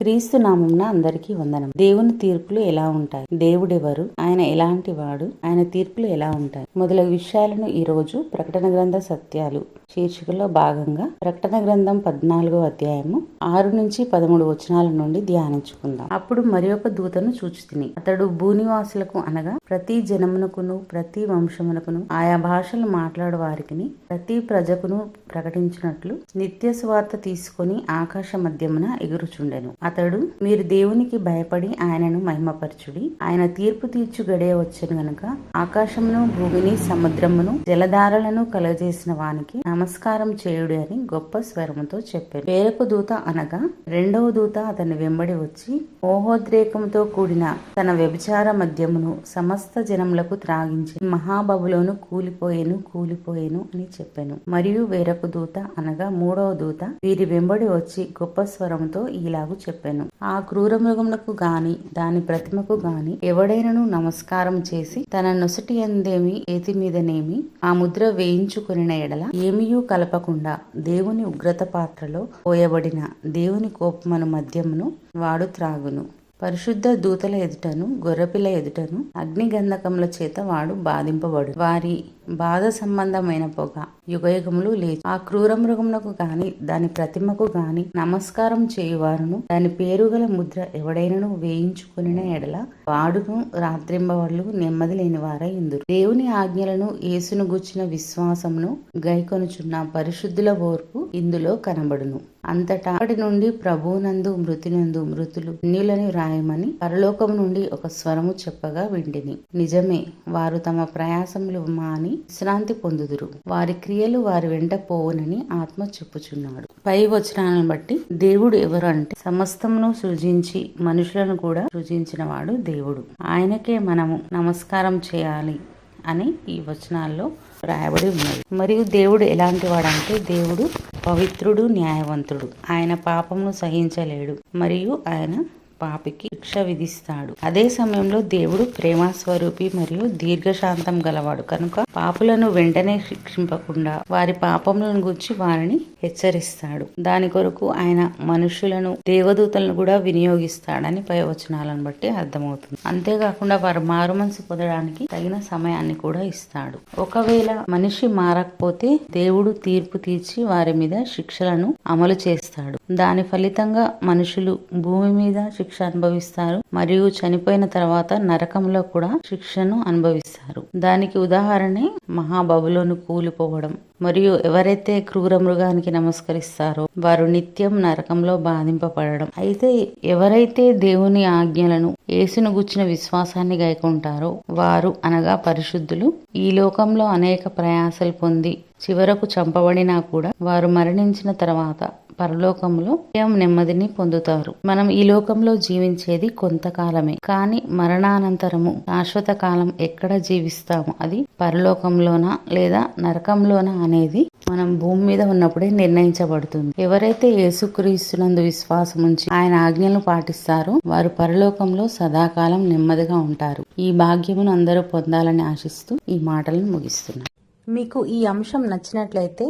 క్రీస్తు నామంన అందరికీ వందనం. దేవుని తీర్పులు ఎలా ఉంటాయి? దేవుడెవరు? ఆయన ఎలాంటి వాడు? ఆయన తీర్పులు ఎలా ఉంటాయి? మొదలగు విషయాలను ఈ రోజు ప్రకటన గ్రంథ సత్యాలు శీర్షికలో భాగంగా ప్రకటన గ్రంథం పద్నాలుగో అధ్యాయము ఆరు నుంచి పదమూడు వచనాల నుండి ధ్యానించుకుందాం. అప్పుడు మరి ఒక దూతను చూచితిని. అతడు భూనివాసులకు అనగా ప్రతి జనమునకును ప్రతి వంశమునకును ఆయా భాషలు మాట్లాడు వారికి ప్రతి ప్రజకును ప్రకటించినట్లు నిత్య స్వార్థ తీసుకొని ఆకాశ మధ్యమున ఎగురుచుండెను. అతడు మీరు దేవునికి భయపడి ఆయనను మహిమపరచుడి ఆయన తీర్పు తీర్చు గడే వచ్చను గనుక ఆకాశమును భూమిని సముద్రమును జలధారలను కలగజేసిన వానికి నమస్కారం చేయుడు అని గొప్ప స్వరముతో చెప్పారు వేరొక దూత అనగా రెండవ దూత అతని వెంబడి వచ్చి మోహోద్రేకముతో కూడిన తన వ్యభిచార మద్యమును సమస్త జనములకు త్రాగించి మహాబబులోను కూలిపోయేను కూలిపోయేను అని చెప్పాను. మరియు వేరొక దూత అనగా మూడవ దూత వీరి వెంబడి వచ్చి గొప్ప స్వరముతో ఇలాగు చెప్పాను. ఆ క్రూరమృగమునకు గాని దాని ప్రతిమకు గాని ఎవడైనను నమస్కారం చేసి తన నొసటి అందేమి ఏతి మీదనేమి ఆ ముద్ర వేయించుకుని ఎడల ఏమి ఏమీయూ కలపకుండా దేవుని ఉగ్రత పాత్రలో పోయబడిన దేవుని కోపమను మద్యమును వాడు త్రాగును. పరిశుద్ధ దూతల ఎదుటను గొర్రెపిల్ల ఎదుటను అగ్నిగంధకముల చేత వాడు బాధింపబడు. వారి బాధ సంబంధమైన పొగ యుగయుగములు లేదు ఆ క్రూర మృగమునకు గాని దాని ప్రతిమకు గాని నమస్కారం చేయువారును. దాని పేరు గల ముద్ర ఎవడైనను వేయించుకుని ఎడల వాడును రాత్రింబవళ్ళు నెమ్మది లేని వారై ఇందురు దేవుని ఆజ్ఞలను యేసును గుచ్చిన విశ్వాసమును గైకొనుచున్న పరిశుద్ధుల ఓర్పు ఇందులో కనబడును. అంతటా అప్పటి నుండి ప్రభువునందు మృతినందు మృతులు అన్యులని వ్రాయమని పరలోకం నుండి ఒక స్వరము చెప్పగా వింటిని. నిజమే వారు తమ ప్రయాసములు మాని విశ్రాంతి పొందుదురు. వారి క్రియలు వారి వెంట పోవునని ఆత్మ చెప్పుచున్నాడు. పై వచనాలను బట్టి దేవుడు ఎవరు అంటే సమస్తమును సృజించి మనుషులను కూడా సృజించిన వాడు దేవుడు. ఆయనకే మనము నమస్కారం చేయాలి అని ఈ వచనాల్లో రాయబడి ఉన్నది. మరియు దేవుడు ఎలాంటి వాడంటే దేవుడు పవిత్రుడు న్యాయవంతుడు. ఆయన పాపమును సహించలేడు. మరియు ఆయన పాపికి శిక్ష విధిస్తాడు. అదే సమయంలో దేవుడు ప్రేమ స్వరూపి మరియు దీర్ఘశాంతం గలవాడు. కనుక పాపులను వెంటనే శిక్షింపకుండా వారి పాపములను గురించి వారిని హెచ్చరిస్తాడు. దాని కొరకు ఆయన మనుషులను దేవదూతలను కూడా వినియోగిస్తాడని పైవచనాలను బట్టి అర్థమవుతుంది. అంతేకాకుండా వారు మారు మనసు పొందడానికి తగిన సమయాన్ని కూడా ఇస్తాడు. ఒకవేళ మనిషి మారకపోతే దేవుడు తీర్పు తీర్చి వారి మీద శిక్షలను అమలు చేస్తాడు. దాని ఫలితంగా మనుషులు భూమి మీద శిక్ష అనుభవిస్తారు మరియు చనిపోయిన తర్వాత నరకంలో కూడా శిక్షను అనుభవిస్తారు. దానికి ఉదాహరణే మహాబబులోను కూలిపోవడం మరియు ఎవరైతే క్రూర మృగానికి నమస్కరిస్తారో వారు నిత్యం నరకంలో బాధింపబడడం. అయితే ఎవరైతే దేవుని ఆజ్ఞలను యేసును గుచ్చిన విశ్వాసాన్ని గైకుంటారో వారు అనగా పరిశుద్ధులు. ఈ లోకంలో అనేక ప్రయాసలు పొంది చివరకు చంపబడినా కూడా వారు మరణించిన తర్వాత పరలోకంలో ఏం నెమ్మదిని పొందుతారు. మనం ఈ లోకంలో జీవించేది కొంతకాలమే. కానీ మరణానంతరము శాశ్వత కాలం ఎక్కడ జీవిస్తాము? అది పరలోకంలోనా లేదా నరకంలోనా అనేది మనం భూమి మీద ఉన్నప్పుడే నిర్ణయించబడుతుంది. ఎవరైతే యేసుక్రీస్తునందు విశ్వాసం ఉంచి ఆయన ఆజ్ఞలు పాటిస్తారో వారు పరలోకంలో సదాకాలం నెమ్మదిగా ఉంటారు. ఈ భాగ్యమును అందరూ పొందాలని ఆశిస్తూ ఈ మాటలను ముగిస్తున్నాను. మీకు ఈ అంశం నచ్చినట్లయితే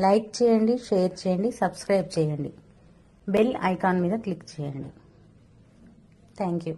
లైక్ చేయండి షేర్ చేయండి సబ్స్క్రైబ్ చేయండి. బెల్ ఐకాన్ మీద క్లిక్ చేయండి. Thank you.